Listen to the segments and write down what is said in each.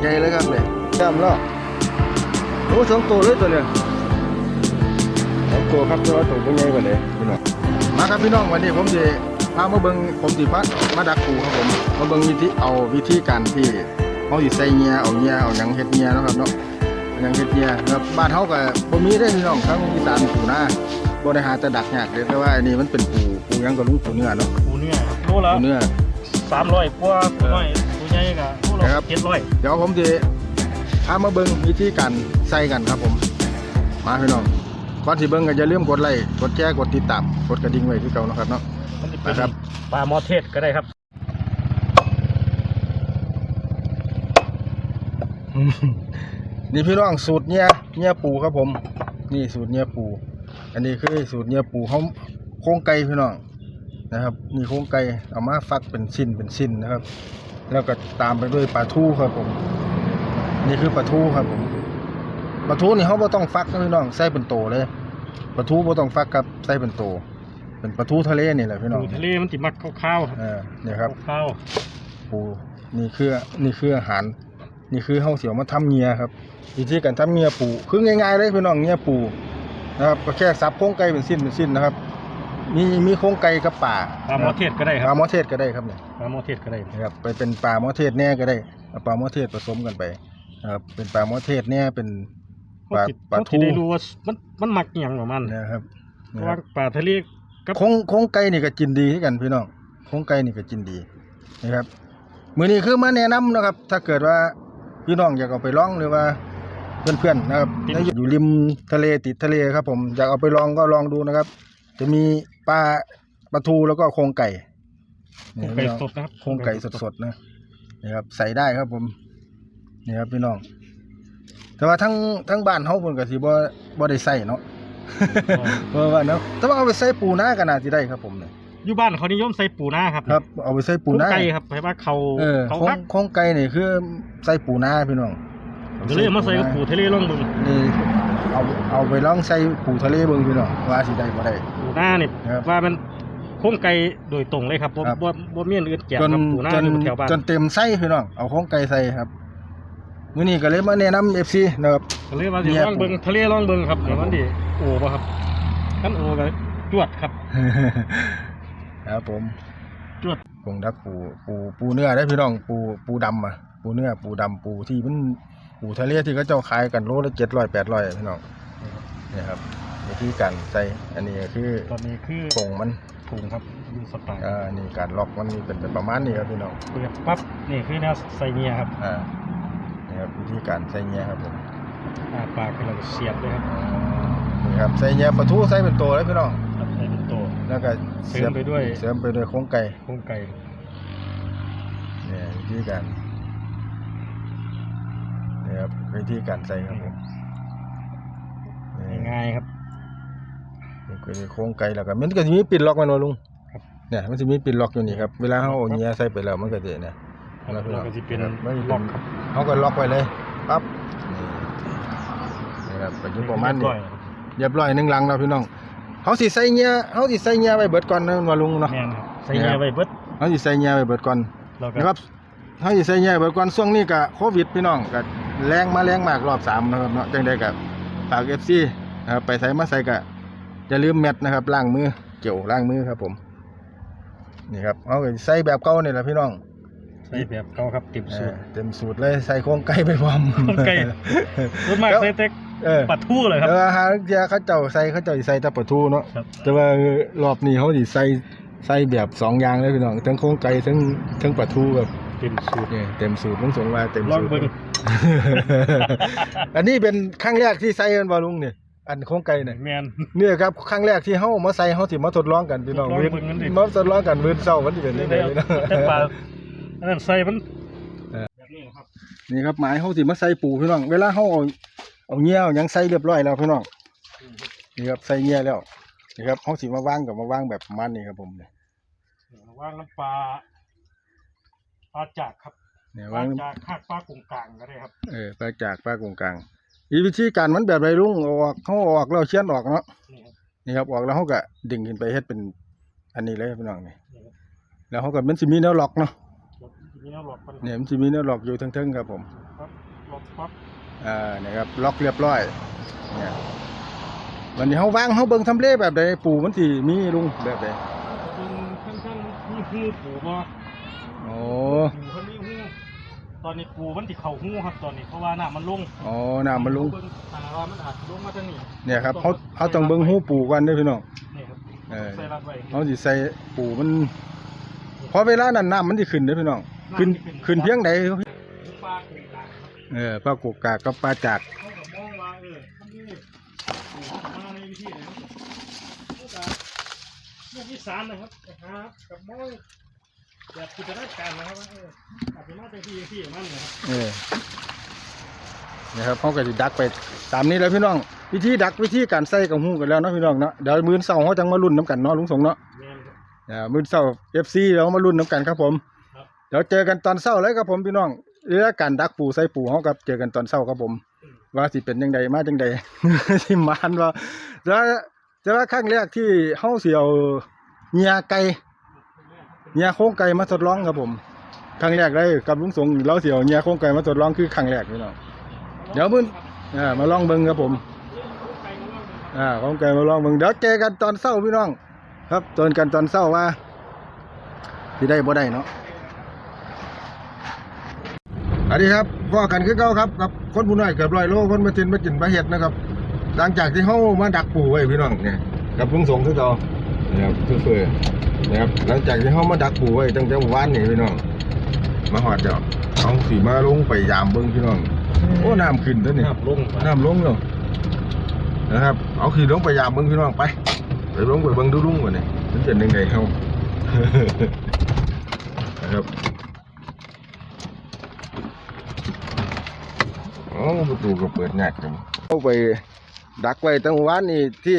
ใหญ่เลยครับเลยจำแล้วโอ้สองตัวเลยตัวเนี้ยสองตัวครับตัวละตัวเป็นไงกันเลยพี่น้องมาครับพี่น้องวันนี้ผมจะพามาเบิ่งผมสิพัดมาดักปูครับผมมาเบิ่งวิธีเอาวิธีการที่เขาสิใส่เงียเอาเงียเอาหยังเฮ็ดเงียเนาะครับเนาะเอาหยังเฮ็ดเงียครับบ้านเฮาก็บ่มีได้อพี่น้องทั้งอีสานปูนาบ่ได้หาแต่ดักยากเลยแต่ว่าอันนี้มันเป็นปูปูหยังก็ลุงปูเนื้อเนาะปูเนื้อโลละปูเนื้อสามร้อยกว่าปูน้อยปู ใหญ่ก็โลครัละบเจ็ดร้อยเดี๋ยวผมจะพามาเบิ่งวิธีการใส่กันครับผม มาพี่น้องก่อนที่เบิ่งก็อย่าลืมกดไลค์กดแชร์กดติดตามกดกระดิ่งไว้ที่เก่านะครับเนาะมันจะเป็นนะครับปลาหมอเทศก็ได้ครับนี่พี่น้องสูตรเนี้ยเนี้ยปูครับผม นี่สูตรเนี้ยปู อันนี้คือสูตรเนี้ยปูเขาโครงไก่พี่น้องนะครับ นี่โครงไก่เอามาฟักเป็นชิ้นเป็นชิ้นนะครับ แล้วก็ตามไปด้วยปลาทูครับผม นี่คือปลาทูครับผมปลาทูนี่เขาบ่ต้องฟักนะพี่น้องใส่เป็นโตเลยปลาทูบ่ต้องฟักครับใส่เป็นโต เป็นปลาทูทะเลนี่แหละพี่น้องปูทะเลมันติมักข้าวๆครับเออเนี่ยครับข้าวปูนี่คือนี่คืออาหาร นี่คือเฮาเสียวมาทำเงียครับวิธีการทำเงียปูคือง่ายๆเลยพี่น้องเงียปูนะครับก็แค่สับโครงไก่เป็นสิ้นเป็นสิ้นนะครับ มีมีโครงไก่กับป่าปลาหมอเทศก็ได้คปลารับหมอเทศก็ได้ครับเนี่ยปลาหมอเทศก็ได้นะครับไปเป็นปลาหมอเทศแน่ก็ได้เอาปลาหมอเทศผสมกันไปนะครับเป็นปลาหมอเทศแน่เป็นปลาปลาเขาทูจะได้รู้ว่ามันมันมักอหย่างของมันนะครับเพนะราะครัว่าบปลาทะเลกับโครงโครงไก่นี่ก็กินดีคือกันพี่น้องโครงไก่นี่ก็กินดีนะครับมื้อนี้คือมาแนะนำนะครับ ถ้าเกิดว่าพี่น้องอยากเอาไปลองหรือว่า เพื่อนๆนะครับอยู่ริมทะเลติดทะเลครับ ผมอยากเอาไปลองก็ลองดูนะครับ จะมี ปลาปลาทูแล้วก็โครงไก่โครงไก่สดนะครับโครงไก่สดๆนะนี่ครับ ใส่ได้ครับผมนี่ครับพี่น้อง แต่ว่าทั้งทั้งบ้านเฮาเพิ่นก็สิบ่บ่ได้ใส่เนาะเพราะว่าเนาะแต่ว่าเอาไปใส่ปูนาก็น่าสิได้ครับผมเนี่ยอยู่บ้านเขานิยมใส่ปูนาครับครับ เอาไปใส่ปูปูนาไก่ครับให้ว่าเขาเออเขาโครงพักโครงไก่นี่คือใส่ปูนาพี่น้องก็เลยเอามาใส่กับปูทะเลล่องบึงนี่เอาเอาไปลองใส่ปูทะเลเบิ่งพี่น้องว่าสิได้บ่ได้ ปูนาเนี่ยครับ ว่ามันโค้งไก่โดยตรงเลยครับบ่ครับ บ่บ่มีอันอื่นแกะจนครับปูนาจนอยู่แถวบ้านจนเต็มไส้พี่น้องเอาของไก่ใส่ครับมื้อนี้ก็เลยมาแนะนำ FC นะครับ ก็เลยว่าสิเนี่ยล่องเบิ่งทะเลล่องเบิ่งครับเดี๋ยวมันดิโอ้บ่ครับคันโอ้ก็จวดครับ ครับผมจวด คงดักปูปูปูเนื้อได้พี่น้องปูปูดำอะปูเนื้อปูดำปูที่มันปูทะเลที่เขาเจ้าขายกันโลละ700 800พี่น้องนี่ครับ วิธีการใส่อันนี้ก็คือตอนนี้คือผงมันถุงครับอยู่สไตล์อ่านี่การล็อกมันนี่เป็นประมาณนี้ครับพี่น้องเปิดปั๊บนี่คือแนวใส่เงียครับอ่านี่ครับวิธีการใส่เงี้ยครับผมอ่าปากคือเราก็เสียบเลยครับอ่านี่ครับใส่เงี้ยปลาทูใส่เป็นตัวเลยพี่น้องครับใส่เป็นตัวแล้วก็เสริมไปด้วยเสริมไปด้วยโครงไก่โค้งไก่เนี่ยวิธีการนี่ครับวิธีการใส่ครับผมนี่ง่ายๆครับ นี่ก็มีโครงไก่แล้วก็มันก็จะมีปิดล็อกมันวะลุงครับเนี่ยมันจะมีปิดล็อกอยู่นี่ครับเวลาเขาเอาเงี้ยใส่ไปแล้วมันก็จะเนี่ยแล้วก็จะเป็นไม่ล็อกครับเขาก็ล็อกไว้เลยปั๊บนี่นี่ครับก็อยู่ประมาณนี้เยบอยเรียบร้อยหนึ่งหลังแล้วพี่น้องเขาสิใส่เงี้ยเขาสิใส่เงี้ยไว้เบิดก่อนนะว่าลุงเนาะแม่นครับใส่เงียไว้เบิดเขาสิใส่เงี้ยไว้เบิดก่อนแล้วก็นะครับเขาสิใส่เงี้ยไว้เบิดก่อนช่วงนี้ก็โควิดพี่น้องก็แรงมาแรงมากรอบสามนะครับเนาะจังได้กับฝากเอฟซีนะครับไปใส่มาใส่ก็ อย่าลืมแมทนะครับล้างมือเกี่ยวล้างมือครับ ผมนี่ครับเขาก็ใส่แบบเก่านี่แหละพี่น้องใส่แบบเขาครับติบเอสูอตรเต็มสูตรเลยใส่โครงไก่ไปพร้อมโครงไก่รถมากใส่เต็กเออปัดทู่เลยครับแต่ว่าหาเทียเขาเจ้าใส่เขาเจ้าสิใส่แตะปะทูเนาะครับแต่ว่ารอบนี้เขาสิใส่ใส่แบบสองอย่างเลยพี่น้องทั้งโครงไก่ทั้งทั้งปลาทูแบบเต็มสูตรนี่เต็มสูตรลุงสงว่าเต็มลองสูตรเบิ่งอันนี้เป็นครั้งแรกที่ใส่กันบ่ลุงเนี่ย อันโครงไก่เนี่ยแมน เนี่ยครับครั้งแรกที่เฮามาใส่เฮาสิมาทดลองกันพี่น้องทดลองมื้อเบิ่งกันดิ มาทดลองกันมื้อเช้ามันสิเป็นยังไงได้เอาเนาะแต่ปลาอันนั้นใส่มันเออแบบนี้นะครับนี่ครับหมายเฮาสิมาใส่ปูพี่น้องเวลาเฮาเอาเอาเงี้ยเอาหยังใส่เรียบร้อยแล้วพี่น้องนี่ครับใส่เงี้ยแล้วนี่ครับเฮาสิมาวางกับมาวางแบบประมาณนี้ครับผมเนี่ยว่างน้ำปลาปลาจากครับเนี่ยปลาวางจากคาดปลากงกลางก็ได้ครับเออปลาจากปลากงกลาง อีวิธีการมันแบบไรลุงเอาออกเขาเอาออกแล้วเชียนออกเนาะนี่ครับนี่ครับออกแล้วเขาก็ดึงขึ้นไปเฮ็ดเป็นอันนี้เลยพี่น้องนี่นี่ครับแล้วเขาก็มันสิมีแนวล็อกเนาะแล้วทีนี้เราหลอกมันเนี่ยมันสิมีแนวล็อกอยู่ทั้งๆครับผมครับป๊อปป๊อปอ่านะครับล็อกเรียบร้อยเนี่ยวันนี้เฮาวางเฮาเบิ่งทำเลแบบใดปูมันสิมีลุงแบบใดเป็นข้างๆมีหูปูบ่โอ้ปูเขามีหู ตอนนี้ปูมันติเข่าหูครับตอนนี้เพราะว่าน้ำมันลงอ๋อน้ำมันลุงเบิ่หาว่ามันอาจลงมาทางนี้เนี่ยครับเฮาเฮาต้องเบิ่งหูปูก่อนเด้อพี่น้อง นี่ครับเออ ใส่รัดไว้เฮาสิใส่ปูมันพอเวลานั้นน้ำมันสิขึ้นเด้อพี่น้องขึ้นขึ้นเพียงใดปลาขึ้นหลังครับเออปลากกกากกับปลาจากเขาก็มองว่าเออมันนี่ปูมาในวิธีไหนมันก็เรื่องที่สามนะครับนะครับกับมอง แบบจินตนาการนะครับว่าเอออาจจะมาจากที่ที่มันนะครับเออนะครับเขาก็จะดักไปตามนี้แหล้วพี่น้อง วิธีดักวิธีการใส่กับหูกันแล้วเนาะพี่น้องเนาะเดี๋ยวมื้อเช้าเขาจังมาลุ้นน้ำกันเนาะลุงสงเนาะแม่นครับ อ่ามื้อเช้า FC เรามาลุ้นน้ำกันครับผมครับ เดี๋ยวเจอกันตอนเช้าเลยครับผมพี่น้องเรื่องการดักปูใส่ปูเขากับเจอกันตอนเช้าครับผม ว่าสิเป็นยังไงมาจังใด สิมานว่าจะจะว่าครั้งแรกที่เฮาสิเอาเหียไก่ เหียโครงไก่มาทดลองครับผมครั้งแรกเลยกับลุงสงเราเสิเอาเหียโครงไก่มาทดลองคือครั้งแรกพี่น้องเดี๋ยวมึงอ่ามาลองเบิ่งครับผมอ่าของไก่มาลองเบิ่งเดี๋ยวเจอกันตอนเช้าพี่น้อง ครับเจอกันตอนเช้าว่าสิได้บ่ได้เนาะสวัสดีครับพ่อกันคือเก่าครับกับคนผู้น้อยเกือบร้อยโลคนมาจินมาจินมาเฮ็ดนะครับ หลังจากที่เฮามาดักปูไว้พี่น้องเนี่ยกับลุงสงคือเก่านะครับเฟื่อ นะครับหลังจากที่เฮามาดักปูไว้ตั้งแต่เมื่อวานนี่พี่น้องมาหอดเดี๋ยวเอาสีมาลงไปยามเบิ่งพี่น้องโอ้น้ำขึ้นตัวนี่น้ำลงไปน้ำลงแล้วนะครับ เอาขี่ลงไปยามเบิ่งพี่น้องไปไปลงไปเบิ่งดูลุงก่อนนี่มันเป็นยังไงเฮานะครับโอ้ประตูก็เปิดยากจังเอาไปดักไว้ตั้งวานนี่ที่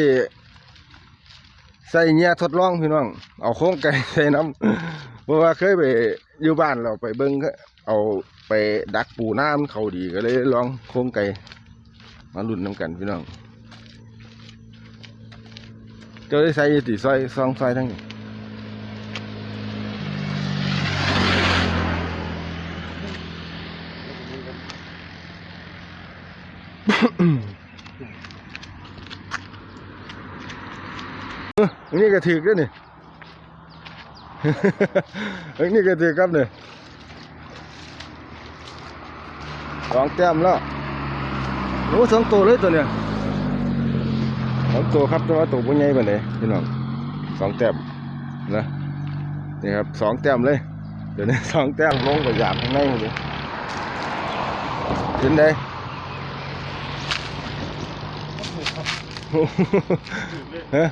ใส่เงียทดลองพี่น้อง เอาโค้งไก่ใส่น้ำเพราะว่าเคยไปอยู่บ้านเราไปเบิ้งก็เอาไปดักปูน้ำเขาดีก็เลยลองโค้งไก่มาลุ่นน้ำกันพี่น้องก็ได้ใส่ตีซอยซองซอยทั้งนี้ อันนี้ก็ถือกันนี่อันนี้ก็ถือครับเนี่ยสองแต้มแล้วโอ้สองตัวเลยตัวเนี้ยสองตัวครับแต่ว่าตัวมันใหญ่ปานใดพี่น้องสองแต้มนะนี่ครับสองแต้มเลยเดี๋ยวนี้สองแต้มลงไปหยาบข้างในเลยเห็นได้ฮะ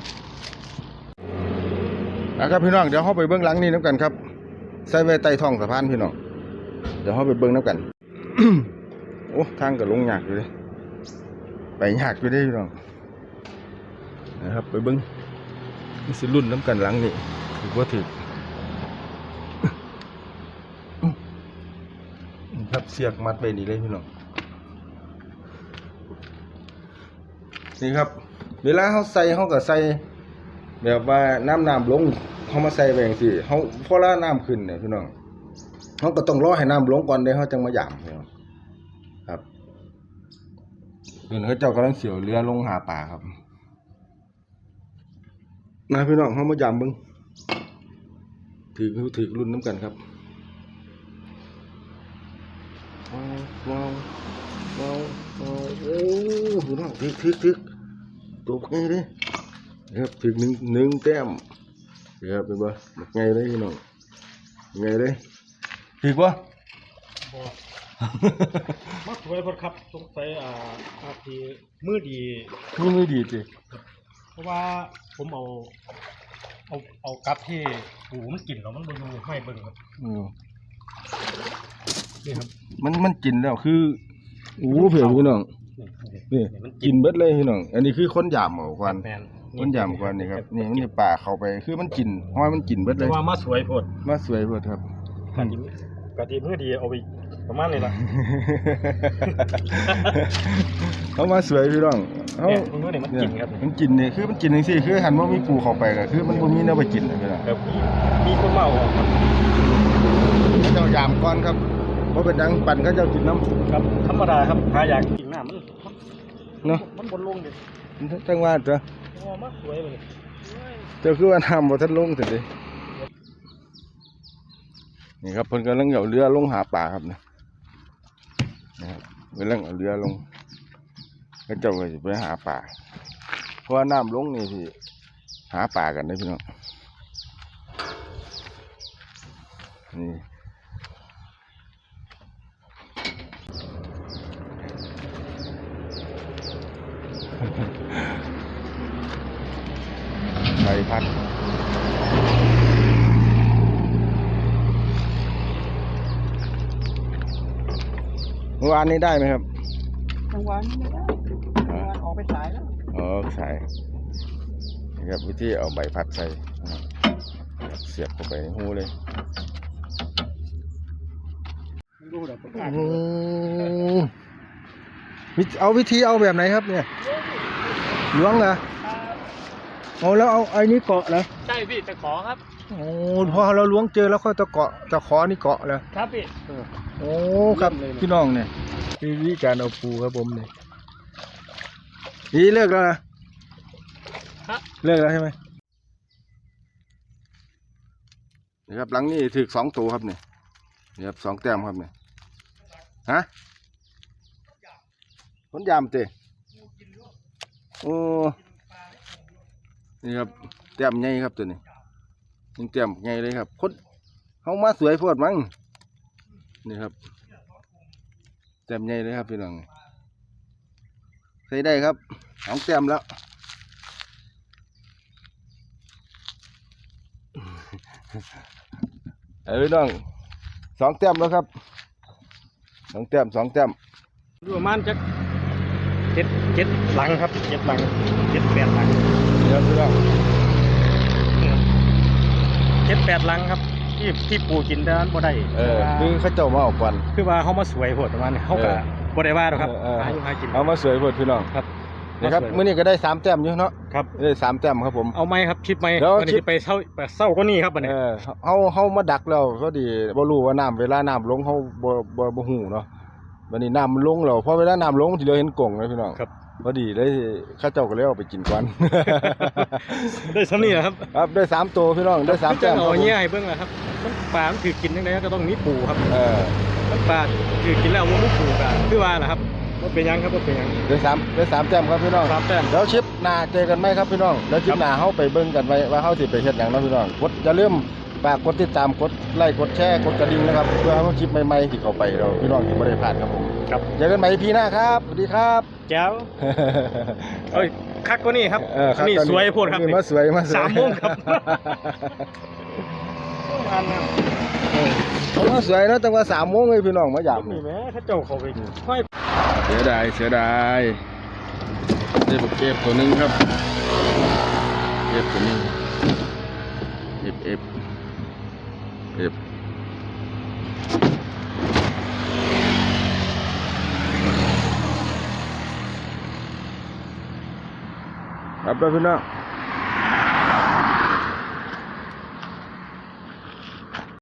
นะครับพี่น้องเดี๋ยวเข้าไปเบื้องหลังนี่น้ำกันครับใส่ไว้ใต้ท้องสะพานพี่น้องเดี๋ยวเข้าไปเบื้องน้ำกันโอ้ทางก็ลงยากอยู่เลยไปยากอยู่ด้พี่น้องนะครับไปเบิ้องนี่สิรุ่นน้ำกันหลังนี่ถือว่าถือครับเสียกมัดไปนี่เลยพี่น้องนี่ครับ เวลาเขาใส่เขาก็ใส่ แบบว่าน้ำน้ำลงเขามาใส่ไปอย่างสิเขาพอละน้ำขึ้นเนี่ยพี่น้องเขาก็ต้องรอให้น้ำลงก่อนเด้เขาจังมาหยามพี่น้องครับเดี๋ยวเขาเจ้ากำลังเสียวเรือลงหาปลาครับมาพี่น้องเขามาหยามบิ้งถือถือรุ่นน้ำกันครับว้าวว้าวว้าวโอ้พี่น้องถือถือถือตัวไงเลย นะครับถึงหนึ่งหนึ่งแต้มนะครับเป็นบ่บักไงเลยพี่น้องไงเลยถึกบ่บ่มาสวยพอดครับสงสัยอ่าอาทีมือดีนี่มือดีจิเพราะว่าผมเอาเอาเอากับที่ปูมันกินแล้วมันบ่อยู่ไม่เบิ่งครับอืมนี่ครับมันมันกินแล้วคือโอ้เผื่อพี่น้องนี่นี่มันกินเบิดเลยพี่น้อง อันนี้คือคนยามเอาควัน แมน คนยามควันนี่ครับนี่มันนี่ป่าเข้าไปคือมันกินห้อยมันกินเบิดเลแต่ยว่ามาสวยโพดมาสวยเบิดครับ กะดีกะดีมือดีเอาไปประมาณนี้ล่ะเขามาสวยพี่น้องเขาเนี่ยมือนี่มันกินครับมันกินนี่คือมันกินจังซี่คือหันว่ามีปูเข้าไปก็คือมันบ่มีแนวไปกินนะพี่น้องแบบมีมีคนเมาออกครับเจ้ายามก่อนครับเพราะเป็นหยังปั่นเขาเจ้ากินน้ครับธรรมดาครับหาอยากกินน้ำมันำเนาะมันบนลงเด็ดจังว่าเถอะ งอมาสวยเลยเจ้าคือว่าน้ำบ่ทันลงถึงดินี่ครับเพิ่นกำลังเอาเรือลงหาปลาครับนะนะครับกำลังเอาเรือลงเขาเจ้าก็จะไปหาปลาเพราะว่าน้ำลงนี่สิหาปลากันได้อพี่น้องนี่ ใบพัด เมื่อวานนี้ได้ไหมครับกลางวันไม่ได้กลางวันออกไปสายแล้วอ๋อใส่นะครับวิธีเอาใบพัดใส่นะครับเสียบเข้าไปในหูเลยดูเดี๋ยวผมอ่านอืมวิธีเอาวิธีเอาแบบไหนครับเนี่ยล้วงเหรอเอาแล้วเอาไอ้นี้เกาะเหรอใช่พี่จะขอครับโอ้พอเราล้วงเจอแล้วค่อยตะเกาะตะขอนี่เกาะเหรอครับพี่ โอ้ครับเยี่ยมเลยนะพี่น้องเนี่ยวิธีการเอาปูครับผมเนี่ยนี่เลิกแล้วนะครับเลิกแล้วใช่ไหมนี่ครับหลังนี้ถือสองตัวครับเนี่ยนี่ครับสองแต้มครับเนี่ยฮะผลยามเตะโอ้นี่ครับแต้มใหญ่ครับตัวนี้ยิงแต้มใหญ่เลยครับคนเขามาสวยโพดมั้ง นี่ครับแต้มใหญ่เลยครับพี่น้องใช้ได้ครับสองแต้มแล้วเอ้ยพี่น้องสองแต้มแล้วครับสองแต้มสองแต้มอยู่ประมาณจะเจ็ดเจ็ดหลังครับเจ็ดหลังเจ็ดแปดหลังนี่ครับพี่น้องเจ็ดแปดหลังครับ ที่ที่ปูกินแต่นั้นบ่ได้เออคือเขาเจ้ามาเออกก่อน คือว่าเขามาสวยโพดประมาณนี้เขาก็เออบ่ได้ว่าหรอกครับเออเออ หาอยู่หากินเอามาสวยโพดพี่น้องครับนะครับมาสวยมื้อนี้ก็ได้สามแต้มอยู่เนาะครับ ได้สามแต้มครับผม เอาไหมครับคลิปไหมเดี๋ยววันนี้คลิปจะไปเศร้าไปเศร้าก็นี่ครับวันนี้ เออเฮาเฮามาดักแล้วก็ดีบ่รู้ว่าน้ำเวลาน้ำลงเฮาบ่บ่บ่ฮู้เนาะวันนี้น้ำมันลงแล้วพอเวลาน้ำลงสิเราเห็นกล่องนะพี่น้องครับ พอดีได้เข้าเจ้าก็เลยเอาไปกินก่อนได้สำนี่แหละครับครับได้สามตัวพี่น้องได้สามจะแต้มคเอารับผมเงี้ยให้เบิ่งแหละครับมันปลามันถือกินยังไงก็ต้องมีปูครับเออมันปลาถือกินแล้วมันไม่ปูกันคือว่าแหละครับว่าเป็นหยังครับว่าเป็นหยัง ได้สามได้สามแต้มครับพี่น้องสามแต้มเดี๋ยวชิปหน้าเจอกันไหมครับพี่น้องแล้วชิปหน้าเฮาไปเบิ่งกันไว้ว่าเฮาสิไปเฮ็ดหยังเนาะพี่น้องกดอย่าลืม ฝากกดติดตามกดไลค์กดแชร์กดกระดิ่งนะครับ เพื่อให้คลิปใหม่ๆที่เข้าไปเราพี่น้องสิบ่ได้พลาดครับผมครับเจอกันใหม่พีหน้าครับสวัสดีครับแก้วเอ้ยคักก็นี่ครับเออครับนี่ตอสวยโพดครับนี่มาสวยมาสวยสามโมงครับ อันนั้นเขามาสวยเนาะตั้งว่าสามโมงเลยพี่น้องมาหยามนี่แม่ถ้าเจ้าเขาไปห้อยเสียดายเสียดายได้บักเก็บตัวหนึงครับเก็บตัวหนึงเอฟเอฟ เ